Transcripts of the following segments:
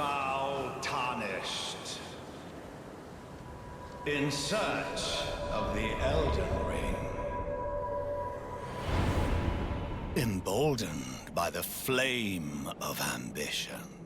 foul tarnished. In search of the Elden Ring. Emboldened by the flame of ambition.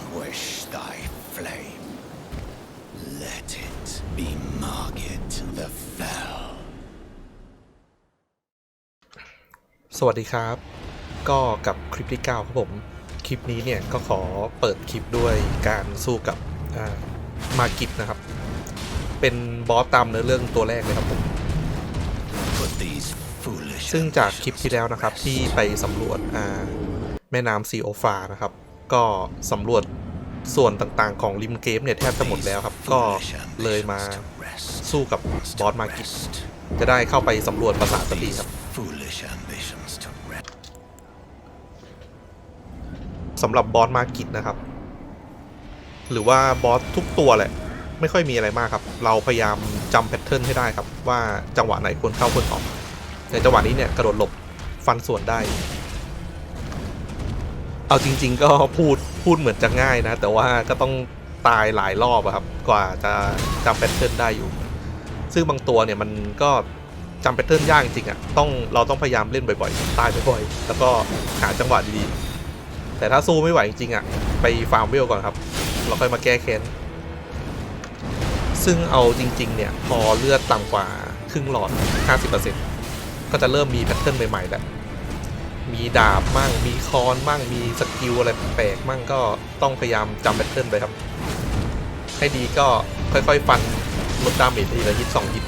Extinguish thy flame. Let it be Margit the Fell. สวัสดีครับ ก็กับคลิปที่9ครับผม คลิปนี้เนี่ยก็ขอเปิดคลิปด้วยการสู้กับอ่ามากิตนะครับ เป็นบอสตามเนื้อเรื่องตัวแรกเลยครับผม Put these foolish ซึ่งจากคลิปที่ ambitions แล้ว to นะครับ rest. ที่ไปสำรวจอ่าแม่น้ำซีโอฟานะครับ ก็สำรวจ ส่วนต่างๆของริมเกมเนี่ยแทบจะหมดแล้วครับ ก็เลยมาสู้กับบอสมากิตจะได้เข้าไปสำรวจปราสาทสักทีครับ Foolish ambitions to rest. สำหรับบอสมากิตนะครับ หรือว่าบอสทุกตัวแหละ ไม่ค่อยมีอะไรมากครับ เราพยายามจำแพทเทิร์นให้ได้ครับ ว่าจังหวะไหนควรเข้าควรออกในจังหวะนี้เนี่ยกระโดดหลบฟันสวนได้ เอาจริง ๆ ก็พูดพูดเหมือนจะง่ายนะ แต่ว่าก็ต้องตายหลายรอบอะครับ กว่าจะจำแพทเทิร์นได้อยู่ ซึ่งบางตัวเนี่ยมันก็จำแพทเทิร์นยากจริงๆอะต้องเราต้องพยายามเล่นบ่อยๆ ตายบ่อยๆ แล้วก็หาจังหวะดีๆ แต่ถ้าสู้ไม่ไหวจริงๆอะไปฟาร์มเวลก่อนครับ เราค่อยมาแก้แค้น ซึ่งเอาจริง ๆ เนี่ยพอเลือดต่ำกว่าครึ่งหลอด 50%ก็จะเริ่มมีแพทเทิร์นใหม่ๆแล้ว มีดาบมั่ง มีคอนมั่ง มีสกิลอะไรแปลกมั่งก็ต้องพยายามจำแพทเทิร์นไปครับ ให้ดีก็ค่อยๆ ฟันลดดาเมจทีละยิดสองยิด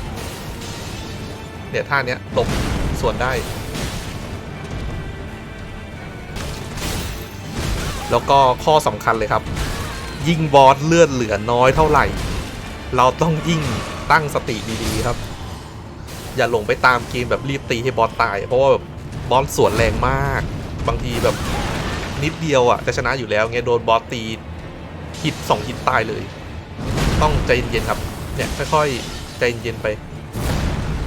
เนี่ยท่าเนี้ยหลบส่วนได้ แล้วก็ข้อสำคัญเลยครับ ยิ่งบอสเลือดเหลือน้อยเท่าไหร่ เราต้องยิ่งตั้งสติดีๆครับ อย่าหลงไปตามเกมแบบรีบตีให้บอสตาย เพราะว่าแบบ บอสสวนแรงมาก บางทีแบบนิดเดียวอะจะชนะอยู่แล้วไงโดนบอสตีฮิตสองฮิตตายเลย ต้องใจเย็นๆครับเนี่ยค่อยๆใจเย็นๆไป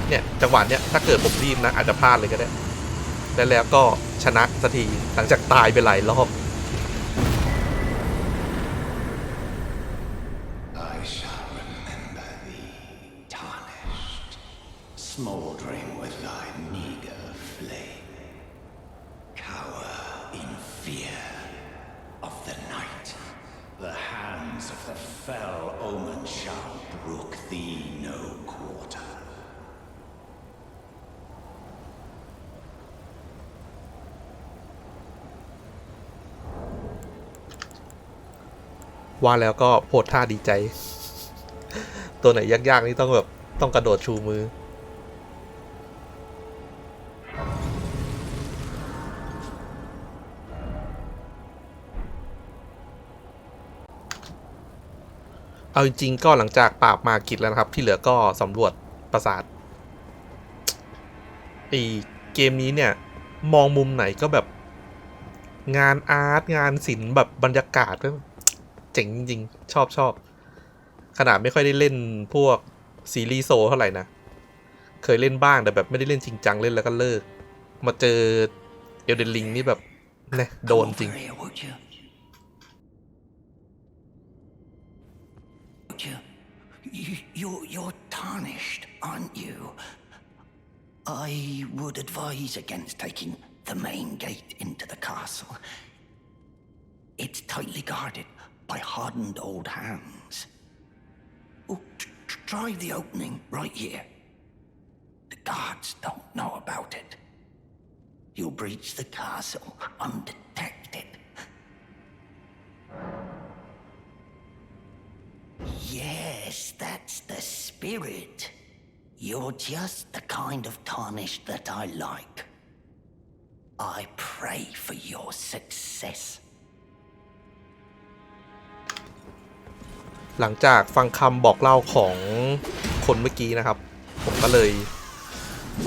เนี่ยจังหวะเนี้ยถ้าเกิดผมรีบนะอาจจะพลาดเลยก็ได้แล้วแล้วก็ชนะสักทีหลังจากตายไปหลายรอบ I shall remember thee, tarnished, smouldering with thy meager flame. Cower in fear of the night. The hands of the fell omen shall brook thee no quarter. ว่าแล้วก็โพสท่าดีใจ ตัวไหนยากๆ นี่ต้องแบบ ต้องกระโดดชูมือ เอาจริงๆก็หลังจากปราบมากิจแล้วนะครับ ที่เหลือก็สำรวจปราสาทไอเกมนี้เนี่ย มองมุมไหนก็แบบงานอาร์ตงานศิลป์แบบบรรยากาศ เจ๋งจริง ชอบชอบ ขนาดไม่ค่อยได้เล่นพวกซีรีส์โซเท่าไหร่นะ เคยเล่นบ้างแต่แบบไม่ได้เล่นจริงจังเล่นแล้วก็เลิก มาเจอเอลเดนลิงนี่แบบเนี่ยโดนจริง t tightly guarded by hardened old hands. Oh, try the opening right here. The guards don't know about it. You'll breach the castle undetected. Yes, that's the spirit. You're just the kind of tarnish that I like. I pray for your success. หลังจากฟังคำบอกเล่าของคนเมื่อกี้นะครับ ผมก็เลย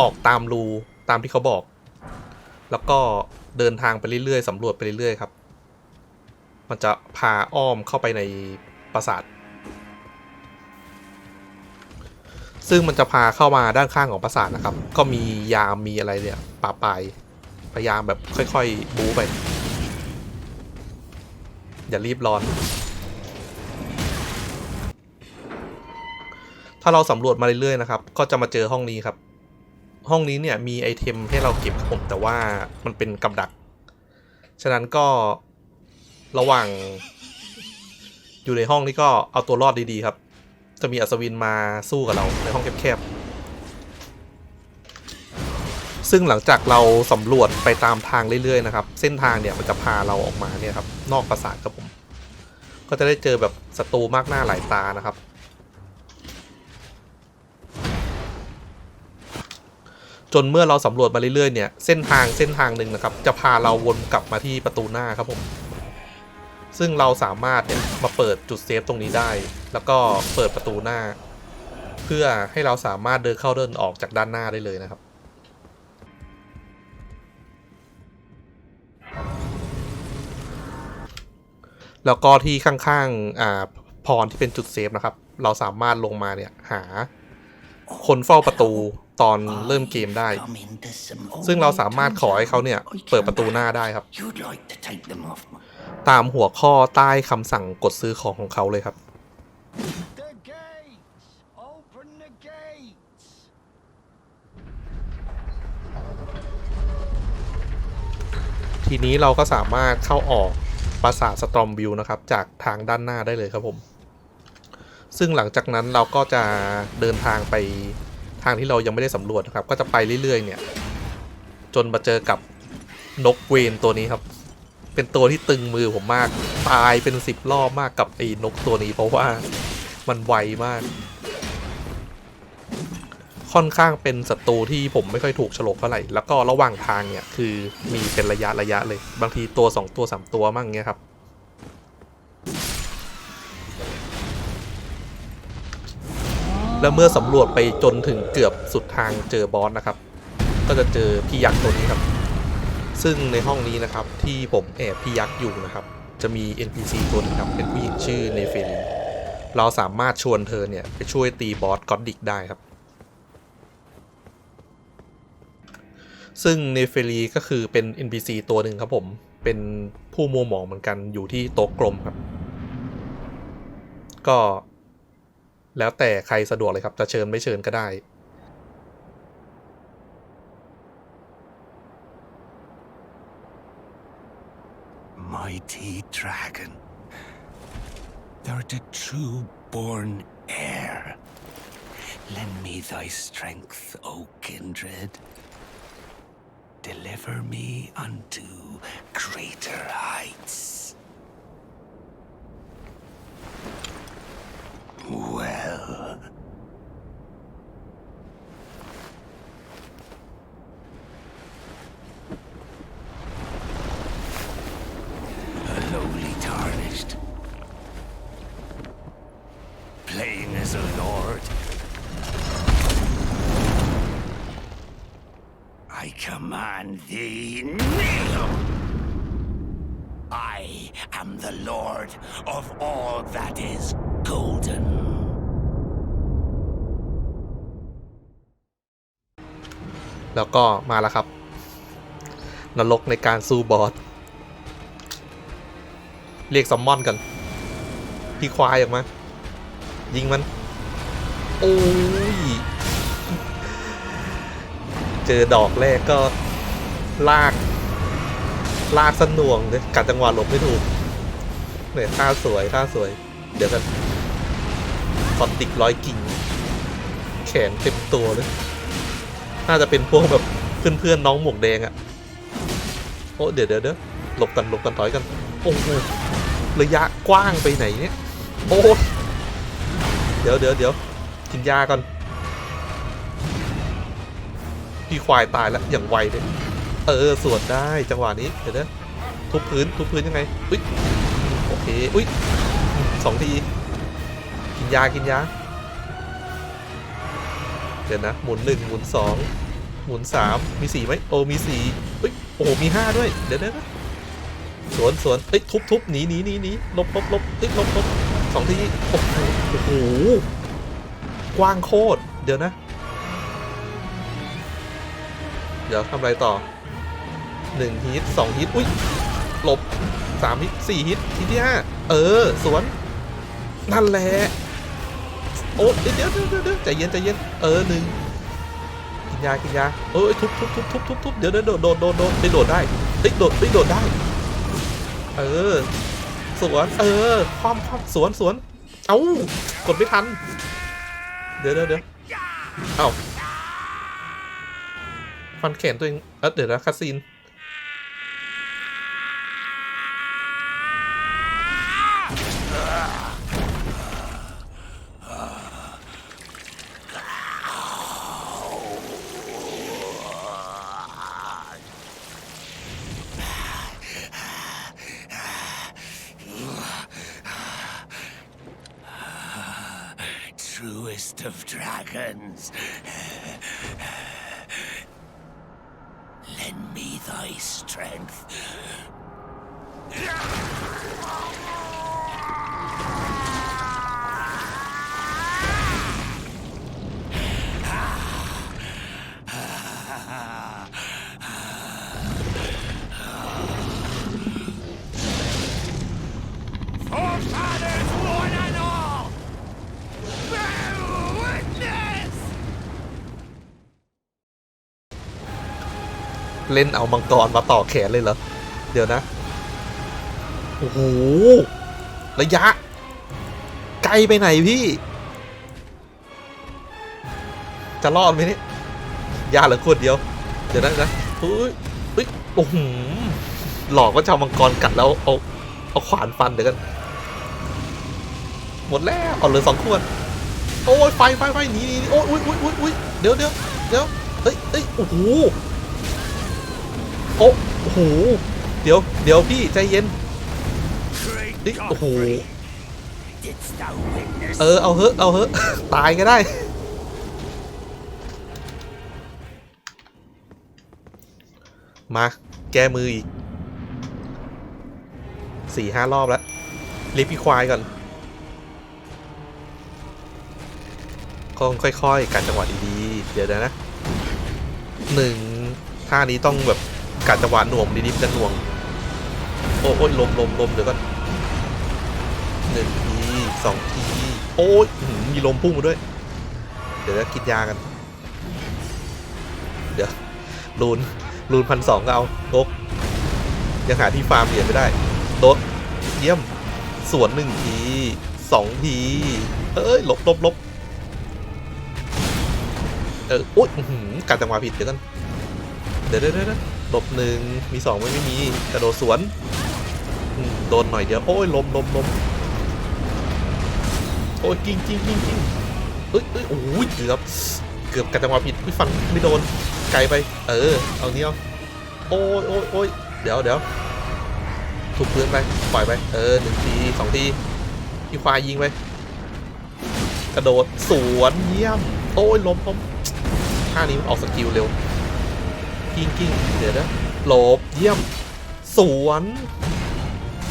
ออกตามรูตามที่เขาบอก แล้วก็เดินทางไปเรื่อยๆสำรวจไปเรื่อยๆครับ มันจะพาอ้อมเข้าไปในปราสาท ซึ่งมันจะพาเข้ามาด้านข้างของปราสาทนะครับ ก็มียามมีอะไรเนี่ยป่าปลายพยายามแบบค่อยๆบู๊ไป อย่ารีบร้อนาเราสำรวจมาเรื่อยๆนะครับ ก็จะมาเจอห้องนี้ครับ ห้องนี้เนี่ยมีไอเทมให้เราเก็บครับผมแต่ว่ามันเป็นกับดัก ฉะนั้นก็ระหว่าง อยู่ในห้องนี้ก็เอาตัวรอดดีๆครับ จะมีอัศวินมาสู้กับเราในห้องแคบๆ ซึ่งหลังจากเราสำรวจไปตามทางเรื่อยๆนะครับ เส้นทางเนี่ยมันจะพาเราออกมาเนี่ยครับนอกปราสาทครับผม ก็จะได้เจอแบบศัตรูมากหน้าหลายตานะครับ จนเมื่อเราสำรวจมาเรื่อยๆเนี่ยเส้นทางเส้นทางหนึ่งนะครับ จะพาเราวนกลับมาที่ประตูหน้าครับผมซึ่งเราสามารถเนี่ยมาเปิดจุดเซฟตรงนี้ได้ แล้วก็เปิดประตูหน้า เพื่อให้เราสามารถเดินเข้าเดินออกจากด้านหน้าได้เลยนะครับ แล้วก็ที่ข้างๆอ่าพรที่เป็นจุดเซฟนะครับ เราสามารถลงมาเนี่ยหาคนเฝ้าประตู ตอนเริ่มเกมได้ ซึ่งเราสามารถขอให้เขาเนี่ย เปิดประตูหน้าได้ครับ ตามหัวข้อใต้คำสั่งกดซื้อของของเขาเลยครับ ทีนี้เราก็สามารถเข้าออกปราสาทสตรอมวิวนะครับ จากทางด้านหน้าได้เลยครับผม ซึ่งหลังจากนั้นเราก็จะเดินทางไป ทางที่เรายังไม่ได้สำรวจนะครับ ก็จะไปเรื่อยๆ เนี่ย จนมาเจอกับนกเวนตัวนี้ครับ เป็นตัวที่ตึงมือผมมาก ตายเป็นสิบรอบมากกับไอ้นกตัวนี้ เพราะว่ามันไวมาก ค่อนข้างเป็นศัตรูที่ผมไม่ค่อยถูกฉลกเท่าไหร่ แล้วก็ระหว่างทางเนี่ยคือมีเป็นระยะระยะเลย บางทีตัว 2 ตัว 3 ตัวมั่งเงี้ยครับ แล้วเมื่อสำรวจไปจนถึงเกือบสุดทางเจอบอสนะครับ ก็จะเจอพี่ยักษ์ตัวนี้ครับ ซึ่งในห้องนี้นะครับที่ผมแอบพี่ยักษ์อยู่นะครับ จะมี NPC ตัวนึงครับเป็นผู้หญิงชื่อเนเฟลีเราสามารถชวนเธอเนี่ยไปช่วยตีบอสก็อดดิกได้ครับ ซึ่งเนเฟลีก็คือเป็น NPC ตัวหนึ่งครับผม เป็นผู้มัวหมองเหมือนกันอยู่ที่โต๊ะกลมครับ ก็ แล้วแต่ใครสะดวกเลยครับ จะเชิญไม่เชิญก็ได้ mighty dragon. Thou the true born heir. Lend me thy strength, O kindred. Deliver me unto greater heights. Well. A lowly tarnished. Plain as a lord. I command thee, kneel! I am the lord of all that is golden. แล้วก็มาแล้วครับ นรกในการสู้บอส เรียกซัมมอนกัน พี่ควายออกมา ยิงมัน โอ้ย เจอดอกแรกก็ลาก ลากสนวงเลยกัดจังหวะหลบไม่ถูกเนี่ยท่าสวยท่าสวย เดี๋ยวกันฟอนติกร้อยกิ่ง แขนเต็มตัวเลย น่าจะเป็นพวกแบบเพื่อนๆน้องหมวกแดงอะโอ้เดี๋ยวเดี๋ยวเดี๋ยวหลบกันหลบกันถอยกันโอ้โหระยะกว้างไปไหนเนี่ยโอ้เดี๋ยวเดี๋ยวเดี๋ยวกินยาก่อนพี่ควายตายแล้วอย่างไวเลยเออสวนได้จังหวะนี้เดี๋ยวนะทุบพื้นทุบพื้นยังไงอุ้ยโอเคอุ้ยสองทีกินยากินยา เดี๋ยวนะ หมุนหนึ่งหมุนสองหมุนสามมีสี่ไหมโอ้มีสี่เฮ้ยโอ้มีห้าด้วย เดี๋ยวเดสวนสวนเอ้ยทุบทุบหนีหนีหนีหนีลบลบลบเอ้ยลบลบสองทีโอ้โหโอ้โหกว้างโคตรเดี๋ยวนะ เดี๋ยวทำอะไรต่อหนึ่งฮิตสองฮิตอุ้ยหลบสามฮิตสี่ฮิตทีที่ห้าเออ สวน นั่นแหละ โอ้เดี๋ยวเดี๋ยวเดี๋ยวเดี๋ยวใจเย็นใจเย็นเออหนึ่งกินยากินยาเอ้ยทุบทุบทุบทุบทุบทุบเดี๋ยวเดี๋ยวโดดโดดโดดโดดได้โดดได้เฮ้โดดเฮ้โดดได้ เออ สวน เออคว่ำคว่ำสวนสวน เอ้ากดไม่ทัน เดี๋ยวเดี๋ยวเดี๋ยวเอ้าฟันแขนตัวเองเออเดี๋ยวนะคาซีน Truest of dragons. Lend me thy strength. เล่นเอามังกรมาต่อแขนเลยเหรอ เดี๋ยวนะ โอ้โห ระยะ ไกลไปไหนพี่ จะรอดไหมเนี่ยยาเหลือขวดเดียว เดี๋ยวนะนะเฮ้ยเฮ้ยโอ้โหหลอกว่าจะเอามังกรกัดแล้วเอาเอาขวานฟันเดี๋ยวกัน หมดแล้วเอาเหลือสองขวดโอ้ยไฟไฟไฟหนีหนีโอ้ยอุ้ยอุ้ยอุ้ยอุ้ยเดี๋ยวเดี๋ยวเดี๋ยวเฮ้ยเฮ้ยโอ้โห โอ้โอ้โหเดี๋ยวเดี๋ยวพี่ใจเย็น Great เฮ้ยโอ้โห Didst thou witness เออเอาเฮอะเอาเฮอะตายก็ได้ มาแก้มืออีกสี่ห้ารอบแล้วรีบพี่ควายก่อนก็ค่อยๆการจังหวะดีๆ เดี๋ยวนะหนึ่งท่านี้ต้องแบบ กาจังหวะหน่วงดีๆจะหน่วง โอ้ยลมลมลมเดี๋ยวก่อนหนึ่งทีสองที โอ้ยมีลมพุ่งมาด้วย เดี๋ยวจะกินยากัน เดี๋ยวรูนรูนพันสองก็เอาโดกยังหาที่ฟาร์มเหรียญไม่ได้โดกเยี่ยมสวนหนึ่งทีสองทีเอ้ยลบลบลบเออโอ๊ยการจังหวะผิดเดี๋ยวกันเดี๋ยวเดี๋ยว เดี๋ยวหลบหนึ่งมีสองไม่ไม่มีกระโดดสวนโดนหน่อยเดียวโอ้ยลมลมลมโอ้ยกิ้งกิ้งกิ้งกิ้งเอ้ยเอ้ยโอ้ยเกือบเกือบการจังหวะผิดไม่ฟันไม่โดนไกลไป เออเอาเนี้ยโอ้ยโอ้ยโอ้ยเดี๋ยวเดี๋ยวถูกพื้นไปปล่อยไปเออหนึ่งทีสองทีพี่ควายยิงไปกระโดดสวนเยี่ยมโอ้ยล้มล้มท่านี้มันออกสกิลเร็ว กิ้งกิ้งเดี๋ยวนะหลบเยี่ยม สวน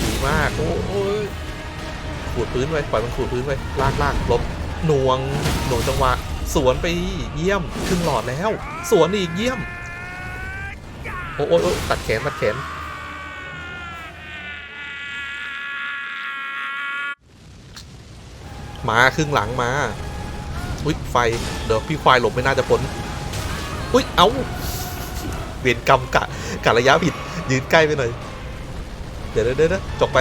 ดีมาก โอ้ยขูดพื้นไปปล่อยมันขูดพื้นไปลากลากหลบหน่วงหน่วงจังหวะ สวนไปเยี่ยมครึ่งหลอดแล้ว สวนอีกเยี่ยม โอ้โอ้ยตัดแขนตัดแขนมาครึ่งหลังมา อุ้ยไฟ เดี๋ยวพี่ควายหลบไม่น่าจะพ้น อุ้ย เอ้า เวรกรรมกะกะระยะผิดยืนใกล้ไปหน่อย เดี๋ยวเดี๋ยวจบไป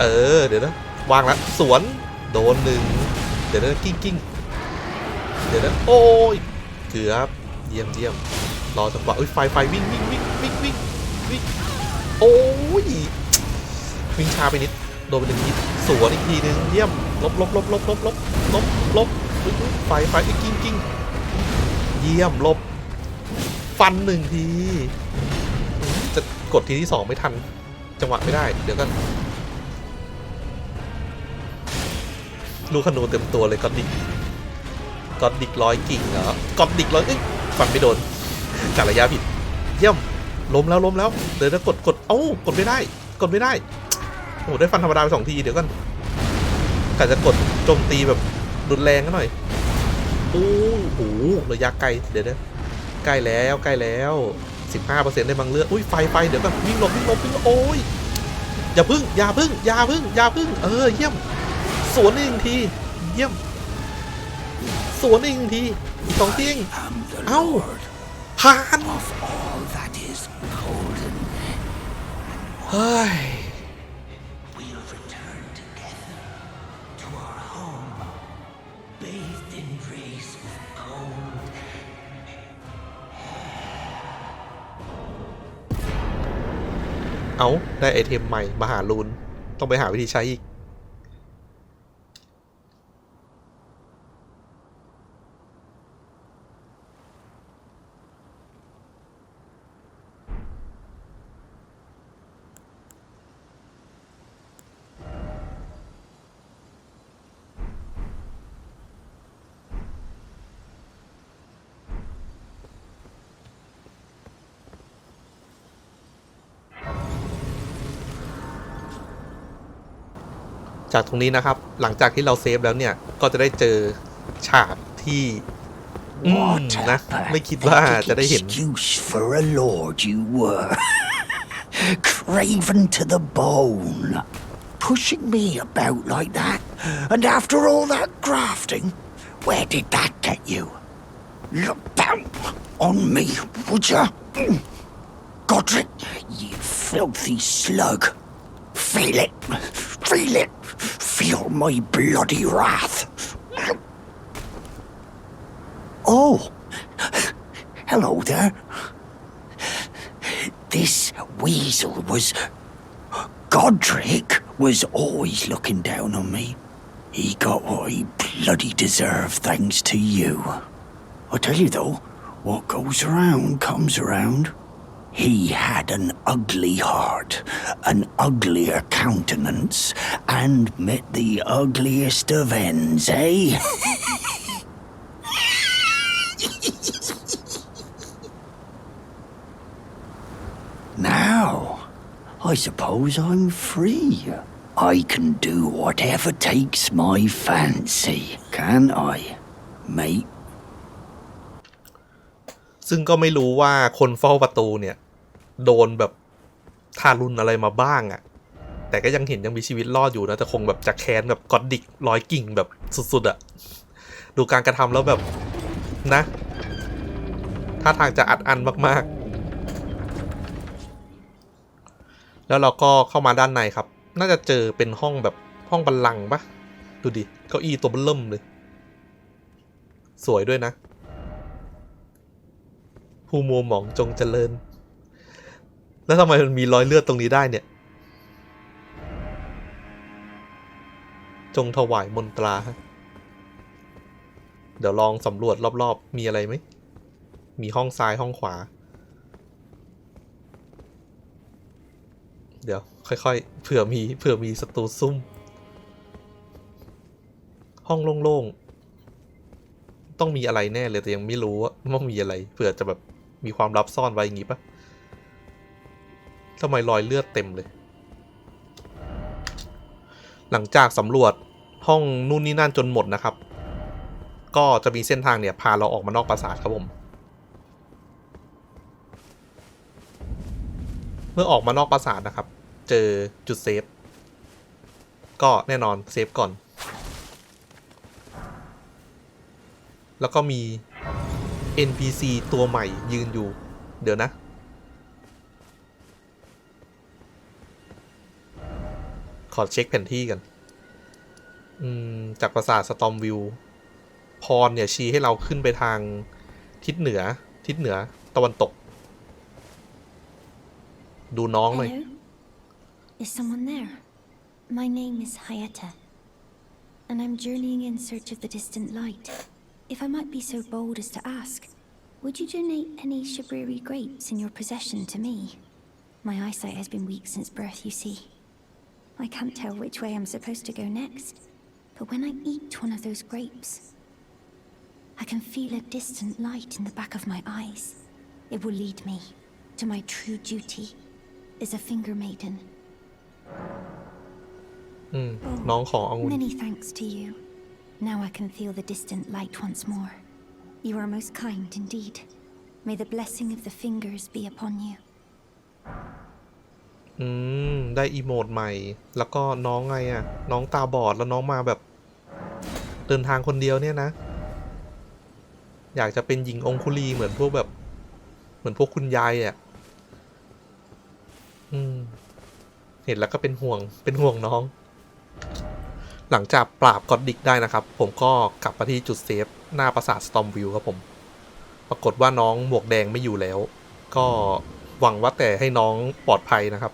เออ เดี๋ยวนะวางแล้วสวนโดนหนึ่งเดี๋ยวนะกิ้งกิ้งเดี๋ยวนะโอ้ยเกือบเยี่ยมเยี่ยมรอจังหวะอุ้ยไฟไฟวิ่งวิ่งวิ่งวิ่งวิ่งวิ่งโอ้ยวิ่งช้าไปนิดโดนไปหนึ่งทีสวนอีกทีหนึ่งเยี่ยมลบลบลบลบลบลบลบลบไฟไฟอีกกิ้งกิ้งเยี่ยมลบ ฟันหนึ่งที จะกดทีที่สองไม่ทัน จังหวะไม่ได้ เดี๋ยวกันลูกขนูเต็มตัวเลยกอดดิกกอดดิกร้อยกิ่งเหรอกอดดิกร้อยเอ้ยฟันไม่โดนกะระยะผิด เยี่ยมล้มแล้วล้มแล้วเดี๋ยวจะกดกดเอ้ากดไม่ได้ กดไม่ได้โอ้โหได้ฟันธรรมดาไปสองทีเดี๋ยวกันกะจะกดโจมตีแบบรุนแรงกันหน่อยโอ้โหระยะไกลเดี๋ยวนะ ใกล้แล้วใกล้แล้ว 15%ได้บางเลือดอุ้ยไฟไฟเดี๋ยวก่อนวิ่งหลบวิ่งหลบวิ่งหลบโอ้ยอย่าพึ่งอย่าพึ่งอย่าพึ่งอย่าพึ่งเออเยี่ยม สวนอีกหนึ่งที เยี่ยม สวนอีกหนึ่งทีอีกสองทีเอง am the Ow. lord ผ่าน of all that is golden. เฮ้ย เอาได้ไอเทมใหม่ มหาลูน ต้องไปหาวิธีใช้อีก จากตรงนี้นะครับ หลังจากที่เราเซฟแล้วเนี่ย ก็จะได้เจอฉากที่อืม What นะ a ไม่คิดว่าจะได้ pathetic เห็น excuse for a lord you were. Craven to the bone. Pushing me about like that. And after all that grafting, where did that get you? Look down on me, would ya? Godric, you filthy slug. Feel it. Feel it. Feel my bloody wrath. Oh, hello there. This weasel was. Godric was always looking down on me. He got what he bloody deserved thanks to you. I tell you though, what goes around comes around. He had an ugly heart, an uglier countenance, and met the ugliest of ends, eh? Now, I suppose I'm free. I can do whatever takes my fancy, can I, mate? ซึ่งก็ไม่รู้ว่าคนเฝ้าประตูเนี่ย โดนแบบทารุณอะไรมาบ้างอะ่ะ แต่ก็ยังเห็นยังมีชีวิตรอดอยู่นะ แต่คงแบบจะแค้นแบบกอดดิกร้อยกิ่งแบบสุดๆอะ่ะ ดูการกระทำแล้วแบบนะท่าทางจะอัดอันมากๆ แล้วเราก็เข้ามาด้านในครับ น่าจะเจอเป็นห้องแบบห้องบัลลังก์ปะดูดิ เก้าอี้ตัวเบิ่มเลย สวยด้วยนะผู้มัวหมองจงเจริญ แล้วทำไมมันมีรอยเลือดตรงนี้ได้เนี่ย จงถวายมนตราเดี๋ยวลองสำรวจรอบๆ มีอะไรไหม มีห้องซ้ายห้องขวา เดี๋ยว ค่อยๆ เผื่อมีเผื่อมีศัตรูซุ่ม ห้องโล่งๆ ต้องมีอะไรแน่เลยแต่ยังไม่รู้ว่าว่ามีอะไร เผื่อจะแบบมีความลับซ่อนไว้อย่างงี้ปะ ทำไมรอยเลือดเต็มเลย หลังจากสำรวจห้องนู่นนี่นั่นจนหมดนะครับ ก็จะมีเส้นทางเนี่ยพาเราออกมานอกปราสาทครับผม เมื่อออกมานอกปราสาทนะครับ เจอจุดเซฟ ก็แน่นอนเซฟก่อน แล้วก็มี NPC ตัวใหม่ยืนอยู่ เดี๋ยวนะ อเช็คแผนที่กัน อืม จากปราสาทสตอมวิว พรเนี่ยชี้ให้เราขึ้นไปทางทิศเหนือ ทิศเหนือ ตะวันตก ดูน้องหน่อย Is someone there? My name is Hayata, and I'm journeying in search of the distant light. If I might be so bold as to ask, would you donate any Shabriri grapes in your possession to me? My eyesight has been weak since birth, you see. I can't tell which way I'm supposed to go next. But when I eat one of those grapes, I can feel a distant light in the back of my eyes. It will lead me to my true duty as a finger maiden. Hmm, oh, many thanks to you. Now I can feel the distant light once more. You are most kind indeed. May the blessing of the fingers be upon you. อืม ได้อีโมดใหม่ แล้วก็น้องไงอะ่ะ น้องตาบอดแล้วน้องมาแบบ เดินทางคนเดียวเนี่ยนะ อยากจะเป็นหญิงองคุลีเหมือนพวกแบบ เหมือนพวกคุณยายอะ่ะ อืม เห็นแล้วก็เป็นห่วง เป็นห่วงน้อง หลังจากปราบกอดดิกได้นะครับ ผมก็กลับมาที่จุดเซฟ หน้าปราสาทสตอมวิวครับผม ปรากฏว่าน้องหมวกแดงไม่อยู่แล้ว ก็หวังว่าแต่ให้น้องปลอดภัยนะครับ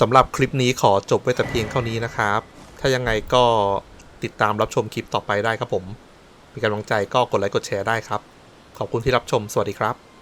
สำหรับคลิปนี้ขอจบไว้แต่เพียงเท่านี้นะครับ ถ้ายังไงก็ติดตามรับชมคลิปต่อไปได้ครับผม มีกำลังใจก็กดไลค์กดแชร์ได้ครับ ขอบคุณที่รับชม สวัสดีครับ